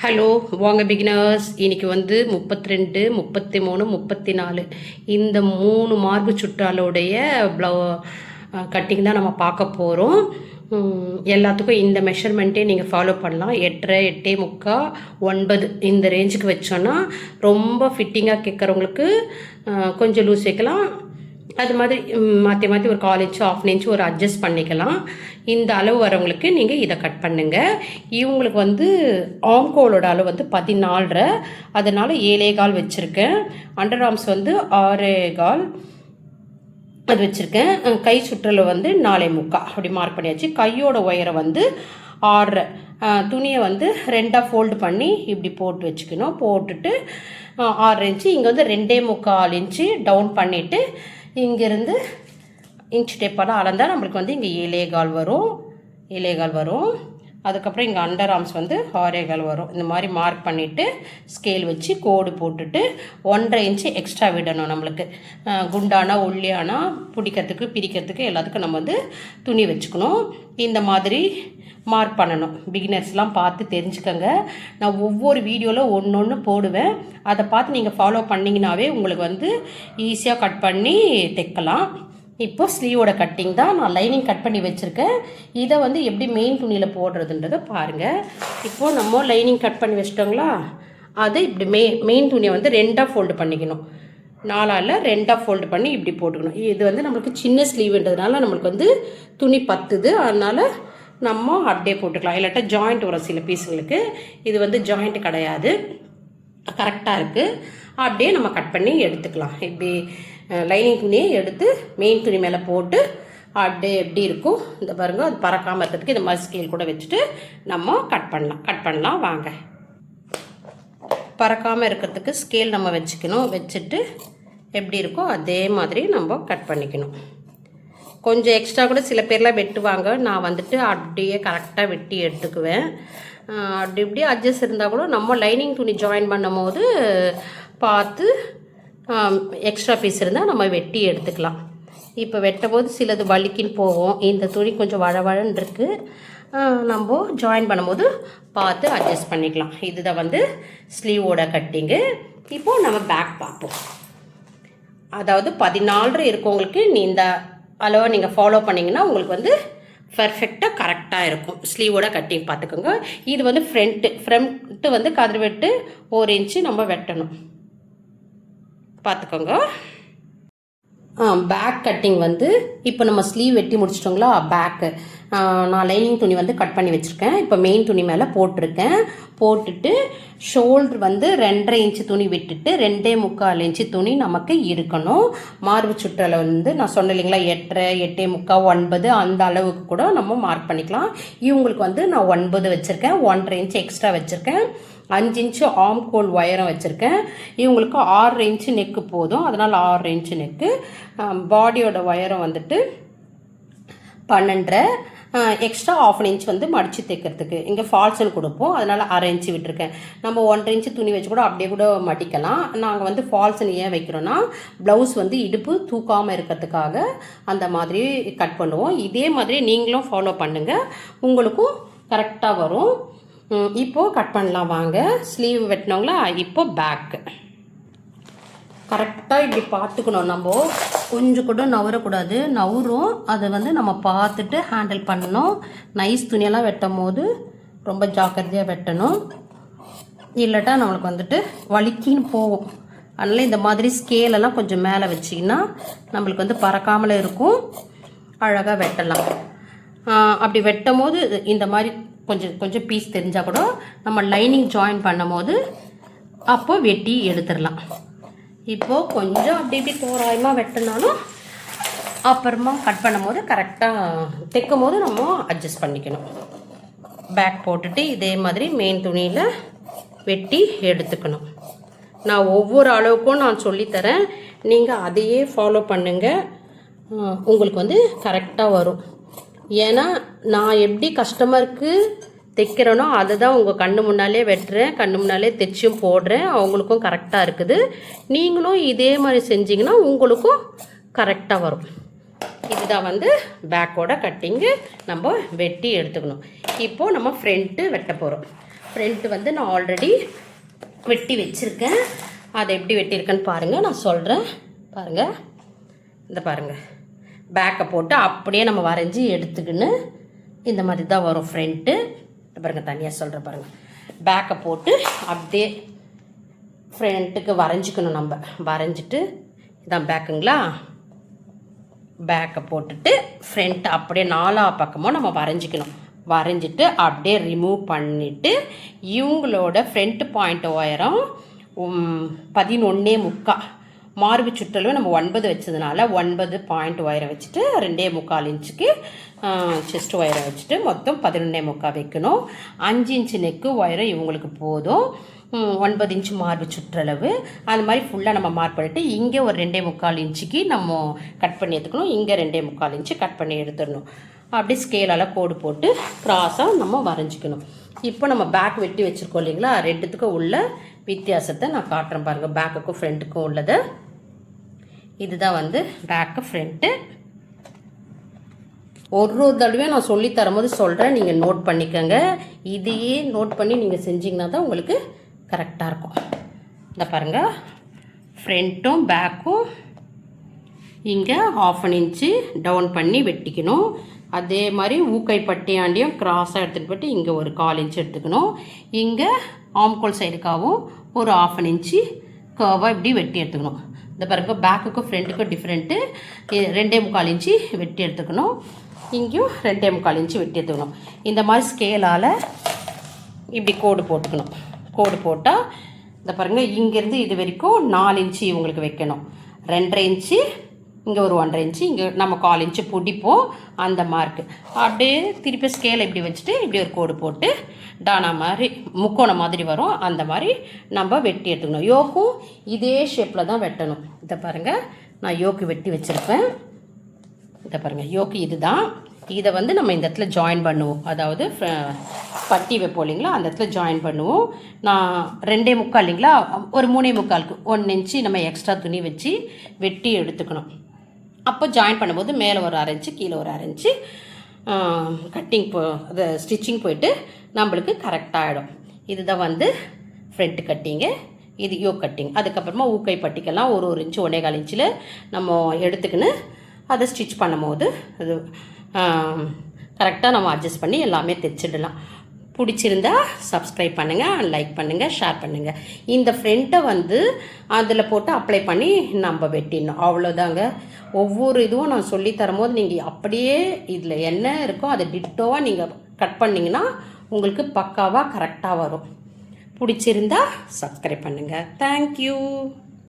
Hello வாங்க beginners இன்னைக்கு வந்து முப்பத்தி ரெண்டு முப்பத்தி மூணு முப்பத்தி நாலு இந்த மூணு மார்பு சுற்றாலோடைய ப்ளவு கட்டிங் தான் நம்ம பார்க்க போகிறோம் எல்லாத்துக்கும் இந்த மெஷர்மெண்ட்டே நீங்கள் ஃபாலோ பண்ணலாம். எட்டரை எட்டே முக்கா ஒன்பது இந்த ரேஞ்சுக்கு வச்சோன்னா ரொம்ப ஃபிட்டிங்காக கேட்குறவங்களுக்கு கொஞ்சம் லூஸ் வைக்கலாம். அது மாதிரி மாற்றி மாற்றி ஒரு கால் இன்ச்சு ஆஃப் இன்ச்சு ஒரு அட்ஜஸ்ட் பண்ணிக்கலாம். இந்த அளவு வரவங்களுக்கு நீங்கள் இதை கட் பண்ணுங்கள் இவங்களுக்கு வந்து ஆம்கோலோட அளவு வந்து பதினாலரை. அதனால் ஏழே கால் வச்சுருக்கேன். அண்டர் ஆர்ம்ஸ் வந்து ஆறே கால் அது வச்சுருக்கேன். கை சுற்றல் வந்து நாலே முக்கா. அப்படி மார்க் பண்ணியாச்சு. கையோட ஒயரை வந்து ஆறரை. துணியை வந்து ரெண்டாக ஃபோல்டு பண்ணி இப்படி போட்டு வச்சுக்கணும். போட்டுட்டு ஆறரை ஆறு இன்ச்சு இங்கே வந்து ரெண்டே முக்கால் இன்ச்சு டவுன் பண்ணிவிட்டு இங்கேருந்து இன்ச் டேப்பால் அளந்தால் நம்மளுக்கு வந்து இங்கே ஏழேகால் வரும். ஏழேகால் வரும். அதுக்கப்புறம் இங்கே அண்டர் ஆர்ம்ஸ் வந்து ஆரேகால் வரும். இந்த மாதிரி மார்க் பண்ணிவிட்டு ஸ்கேல் வச்சு கோடு போட்டுட்டு ஒன்றரை இன்ச்சு எக்ஸ்ட்ரா விடணும் நம்மளுக்கு. குண்டானா ஒல்லியானா பிடிக்கிறதுக்கு பிரிக்கிறதுக்கு எல்லாத்துக்கும் நம்ம வந்து துணி வச்சுக்கணும். இந்த மாதிரி மார்க் பண்ணணும். பிகினர்ஸ்லாம் பார்த்து தெரிஞ்சுக்கங்க. நான் ஒவ்வொரு வீடியோவில் ஒன்று ஒன்று போடுவேன். அதை பார்த்து நீங்கள் ஃபாலோ பண்ணிங்கனாவே உங்களுக்கு வந்து ஈஸியாக கட் பண்ணி தைக்கலாம். இப்போது ஸ்லீவோட கட்டிங் தான் நான் லைனிங் கட் பண்ணி வச்சுருக்கேன். இதை வந்து எப்படி மெயின் துணியில் போடுறதுன்றதை பாருங்கள் இப்போது நம்ம லைனிங் கட் பண்ணி வச்சிட்டோங்களா? அதை இப்படி மெய் மெயின் துணியை வந்து ரெண்டாக ஃபோல்டு பண்ணிக்கணும். நாலால் ரெண்டாக ஃபோல்டு பண்ணி இப்படி போட்டுக்கணும். இது வந்து நம்மளுக்கு சின்ன ஸ்லீவ்ன்றதுனால நம்மளுக்கு வந்து துணி பத்துது. அதனால் நம்ம அப்படியே போட்டுக்கலாம். இல்லாட்டா ஜாயிண்ட் வரும் சில பீஸுங்களுக்கு இது வந்து ஜாயிண்ட் கிடையாது. கரெக்டாக இருக்குது அப்படியே நம்ம கட் பண்ணி எடுத்துக்கலாம். இப்படி லைனிங் துணியை எடுத்து மெயின் துணி மேலே போட்டு அப்படியே எப்படி இருக்கும்? இந்த பாருங்க அது பறக்காமல் இருக்கிறதுக்கு இந்த மாதிரி ஸ்கேல் கூட வச்சுட்டு நம்ம கட் பண்ணலாம். கட் பண்ணலாம் வாங்க. பறக்காமல் இருக்கிறதுக்கு ஸ்கேல் நம்ம வச்சுக்கணும். வச்சுட்டு எப்படி இருக்கோ அதே மாதிரி நம்ம கட் பண்ணிக்கணும். கொஞ்சம் எக்ஸ்ட்ரா கூட சில பேர்லாம் வெட்டுவாங்க. நான் வந்துட்டு அப்படியே கரெக்டாக வெட்டி எடுத்துக்குவேன். அப்படி இப்படி அட்ஜஸ்ட் இருந்தால் கூட நம்ம லைனிங் துணி ஜாயின் பண்ணும் போது பார்த்து எக்ஸ்ட்ரா பீஸ் இருந்தால் நம்ம வெட்டி எடுத்துக்கலாம். இப்போ வெட்டும் போது சிலது வலிக்கின்னு போவோம் இந்த துணி கொஞ்சம் வழவழன்னு இருக்குது நம்ம ஜாயின் பண்ணும்போது பார்த்து அட்ஜஸ்ட் பண்ணிக்கலாம். இதுதான் வந்து ஸ்லீவோட கட்டிங்கு இப்போது நம்ம பேக் பார்ப்போம். அதாவது பதினாலு இருக்கவங்களுக்கு நீ இந்த அளவை நீங்கள் ஃபாலோ பண்ணிங்கன்னா உங்களுக்கு வந்து பர்ஃபெக்டாக கரெக்டாக இருக்கும். ஸ்லீவோட கட்டிங் பார்த்துக்கோங்க. இது வந்து ஃப்ரண்ட்டு ஃப்ரண்ட்டு வந்து கதிர் வெட்டு ஒரு இன்ச்சு நம்ம வெட்டணும். பார்த்துக்கோங்க. பேக் கட்டிங் வந்து இப்போ நம்ம ஸ்லீவ் வெட்டி முடிச்சிட்டோங்களா? பேக்கு நான் லைனிங் துணி வந்து கட் பண்ணி வச்சுருக்கேன். இப்போ மெயின் துணி மேலே போட்டிருக்கேன். போட்டுட்டு ஷோல்டர் வந்து ரெண்டரை இன்ச்சு துணி விட்டுட்டு ரெண்டே முக்கால் இன்ச்சு துணி நமக்கு இருக்கணும். மார்பு சுற்றலை வந்து நான் சொன்னேன் இல்லைங்களா எட்டரை எட்டே முக்கால் ஒன்பது அந்த அளவுக்கு கூட நம்ம மார்க் பண்ணிக்கலாம். இவங்களுக்கு வந்து நான் ஒன்பது வச்சுருக்கேன். ஒன்றரை இன்ச்சு எக்ஸ்ட்ரா வச்சுருக்கேன். அஞ்சு இன்ச்சு ஆம் கோல் ஒயரம் வச்சுருக்கேன். இவங்களுக்கு ஆறு இன்ச்சு நெக்கு போதும். அதனால் ஆறு இன்ச்சு நெக்கு பாடியோட ஒயரம் வந்துட்டு பன்னெண்டரை. எக்ஸ்ட்ரா ஆஃப் அன் இன்ச் வந்து மடித்து தைக்கிறதுக்கு இங்கே ஃபால்ஸில் கொடுப்போம். அதனால் அரை இன்ச்சு விட்டுருக்கேன். நம்ம ஒன்றரை இன்ச்சு துணி வச்சு கூட அப்படியே கூட மடிக்கலாம். நாங்கள் வந்து ஃபால்ஸில் ஏன் வைக்கிறோன்னா ப்ளவுஸ் வந்து இடுப்பு தூக்காமல் இருக்கிறதுக்காக அந்த மாதிரி கட் பண்ணுவோம். இதே மாதிரி நீங்களும் ஃபாலோ பண்ணுங்கள் உங்களுக்கும் கரெக்டாக வரும். இப்போது இப்போ கட் பண்ணலாம். வாங்க. ஸ்லீவ் வெட்டினவங்களா இப்போ பேக்கு கரெக்டாக இப்படி பார்த்துக்கணும் நம்ம. கொஞ்சம் கூட நவரக்கூடாது. நவரும். அதை வந்து நம்ம பார்த்துட்டு ஹேண்டில் பண்ணணும். நைஸ் துணியெல்லாம் வெட்டும் போது ரொம்ப ஜாக்கிரதையாக வெட்டணும். இல்லாட்டா நம்மளுக்கு வந்துட்டு வலிக்கின்னு போகும். அதனால் இந்த மாதிரி ஸ்கேலெல்லாம் கொஞ்சம் மேலே வச்சிங்கன்னா நம்மளுக்கு வந்து பறக்காமலே இருக்கும். அழகாக வெட்டலாம். அப்படி வெட்டும் போது இந்த மாதிரி கொஞ்சம் கொஞ்சம் பீஸ் தெரிஞ்சால் கூட நம்ம லைனிங் ஜாயின் பண்ணும் போது அப்போ வெட்டி எடுத்துடலாம். இப்போது கொஞ்சம் அப்படி இப்படி தோராயமாக வெட்டினாலும் அப்புறமா கட் பண்ணும்போது கரெக்டாக தைக்கும் போது நம்ம அட்ஜஸ்ட் பண்ணிக்கணும். பேக் போட்டுட்டு இதே மாதிரி மெயின் துணியில் வெட்டி எடுத்துக்கணும். நான் ஒவ்வொரு அளவுக்கும் நான் சொல்லித்தரேன். நீங்கள் அதையே ஃபாலோ பண்ணுங்கள் உங்களுக்கு வந்து கரெக்டாக வரும். ஏன்னா நான் எப்படி கஸ்டமருக்கு தைக்கிறேனோ அதை தான் உங்கள் கண்ணு முன்னாலே வெட்டுறேன் கண்ணு முன்னாலே தைச்சும் போடுறேன் அவங்களுக்கும் கரெக்டாக இருக்குது. நீங்களும் இதே மாதிரி செஞ்சிங்கன்னா உங்களுக்கும் கரெக்டாக வரும். இதுதான் வந்து பேக்கோட கட்டிங்கு நம்ம வெட்டி எடுத்துக்கணும். இப்போது நம்ம ஃப்ரண்ட்டு வெட்ட போகிறோம் ஃப்ரெண்ட்டு வந்து நான் ஆல்ரெடி வெட்டி வச்சுருக்கேன். அதை எப்படி வெட்டியிருக்கேன்னு பாருங்கள் நான் சொல்கிறேன் பாருங்கள் இந்த பாருங்கள் பேக்கை போட்டு அப்படியே நம்ம வரைஞ்சி எடுத்துக்கின்னு இந்த மாதிரி தான் வரும் ஃப்ரண்ட்டு பாருங்கள் தனியாக சொல்கிறேன் பாருங்கள் பேக்கை போட்டு அப்படியே ஃப்ரண்ட்டுக்கு வரைஞ்சிக்கணும் நம்ம. வரைஞ்சிட்டு இதான் பேக்குங்களா பேக்கை போட்டுட்டு ஃப்ரண்ட் அப்படியே நாலா பக்கமும் நம்ம வரைஞ்சிக்கணும். வரைஞ்சிட்டு அப்படியே ரிமூவ் பண்ணிவிட்டு இவங்களோட ஃப்ரண்ட் பாயிண்ட் உயரம் பதினொன்னே முக்கா. மார்பு சுற்றளவு நம்ம ஒன்பது வச்சதுனால ஒன்பது பாயிண்ட் ஒயரை வச்சுட்டு ரெண்டே முக்கால் இன்ச்சுக்கு செஸ்ட் ஒயரை வச்சுட்டு மொத்தம் பதினொன்னே முக்கால் வைக்கணும். அஞ்சு இன்ச்சு நெக்கு ஒயரும் இவங்களுக்கு போதும். ஒன்பது இன்ச்சு மார்பு சுற்றளவு. அந்த மாதிரி ஃபுல்லாக நம்ம மார்க் பண்ணிட்டு இங்கே ஒரு ரெண்டே முக்கால் இன்ச்சுக்கு நம்ம கட் பண்ணி எடுத்துக்கணும். இங்கே ரெண்டே முக்கால் இன்ச்சு கட் பண்ணி எடுத்துடணும். அப்படியே ஸ்கேலால் கோடு போட்டு க்ராஸாக நம்ம வரைஞ்சிக்கணும். இப்போ நம்ம பேக் வெட்டி வச்சுருக்கோம் இல்லைங்களா? ரெண்டுத்துக்கும் உள்ள வித்தியாசத்தை நான் காட்டுறேன் பாருங்கள் பேக்குக்கும் ஃப்ரண்ட்டுக்கும் உள்ளதை. இதுதான் வந்து பேக்கு ஃப்ரண்ட்டு ஒரு ஒரு தடவையும் நான் சொல்லி தரும்போது சொல்கிறேன் நீங்கள் நோட் பண்ணிக்கோங்க. இதையே நோட் பண்ணி நீங்கள் செஞ்சீங்கன்னா தான் உங்களுக்கு கரெக்டாக இருக்கும். இந்த பாருங்கள் ஃப்ரண்ட்டும் பேக்கும் இங்கே ஆஃப் அன் இன்ச்சு டவுன் பண்ணி வெட்டிக்கணும். அதே மாதிரி ஊக்கை பட்டியாண்டியும் கிராஸாக எடுத்துகிட்டு போயிட்டு இங்கே ஒரு கால் இன்ச் எடுத்துக்கணும். இங்கே ஆம்கோல் சைடுக்காகவும் ஒரு ஆஃப் அன் இன்ச்சு கர்வாக இப்படி வெட்டி எடுத்துக்கணும். இந்த பாருங்க பேக்குக்கும் ஃப்ரண்ட்டுக்கும் டிஃப்ரெண்ட்டு ரெண்டே முக்கால் இன்ச்சு வெட்டி எடுத்துக்கணும். இங்கேயும் ரெண்டே முக்கால் இன்ச்சு வெட்டி எடுத்துக்கணும். இந்த மாதிரி ஸ்கேலால் இப்படி கோடு போட்டுக்கணும். கோடு போட்டால் இந்த பாருங்கள் இங்கேருந்து இது வரைக்கும் நாலு இன்ச்சு இவங்களுக்கு வைக்கணும். ரெண்டரை இன்ச்சு இங்கே ஒரு ஒன்றரை இன்ச்சு இங்கே நம்ம கால் இன்ச்சு பிடிப்போம். அந்த மார்க்கு அப்படியே திருப்பி ஸ்கேலை இப்படி வச்சுட்டு இப்படி ஒரு கோடு போட்டு டானா மாதிரி முக்கோணம் மாதிரி வரும். அந்த மாதிரி நம்ம வெட்டி எடுத்துக்கணும். யோக்கும் இதே ஷேப்பில் தான் வெட்டணும். இதை பாருங்கள் நான் யோக்கு வெட்டி வச்சுருப்பேன். இதை பாருங்கள் யோக்கு இதுதான். இதை வந்து நம்ம இந்த இடத்துல ஜாயின் பண்ணுவோம். அதாவது பட்டி வைப்போம் இல்லைங்களா? அந்த இடத்துல ஜாயின் பண்ணுவோம். நான் ரெண்டே முக்கால் இல்லைங்களா? ஒரு மூணே முக்காலுக்கு. ஒன் இன்ச்சு நம்ம எக்ஸ்ட்ரா துணி வச்சு வெட்டி எடுத்துக்கணும். அப்போ ஜாயின் பண்ணும்போது மேலே ஒரு அரை கீழே ஒரு அரை கட்டிங் போ அது ஸ்டிச்சிங் போயிட்டு நம்மளுக்கு கரெக்டாகிடும் இதுதான் வந்து ஃப்ரண்ட் கட்டிங்கு இது யோ கட்டிங் அதுக்கப்புறமா ஊக்கை பட்டிக்கெல்லாம் ஒரு ஒரு இன்ச்சு ஒன்றே கால் இன்ச்சில் நம்ம எடுத்துக்கின்னு அதை ஸ்டிச் பண்ணும்போது அது கரெக்டாக நம்ம அட்ஜஸ்ட் பண்ணி எல்லாமே தைச்சிடலாம். பிடிச்சிருந்தா சப்ஸ்கிரைப் பண்ணுங்கள் லைக் பண்ணுங்கள் ஷேர் பண்ணுங்கள் இந்த ஃப்ரெண்ட்டை வந்து அதில் போட்டு அப்ளை பண்ணி நம்ம வெட்டிடணும். அவ்வளோதாங்க ஒவ்வொரு இதுவும் நான் சொல்லி தரும்போது நீங்கள் அப்படியே இதில் என்ன இருக்கோ அதை டிட்டோவாக நீங்கள் கட் பண்ணிங்கன்னா உங்களுக்கு பக்காவாக கரெக்டாக வரும். பிடிச்சிருந்தா சப்ஸ்கிரைப் பண்ணுங்கள் தேங்க்யூ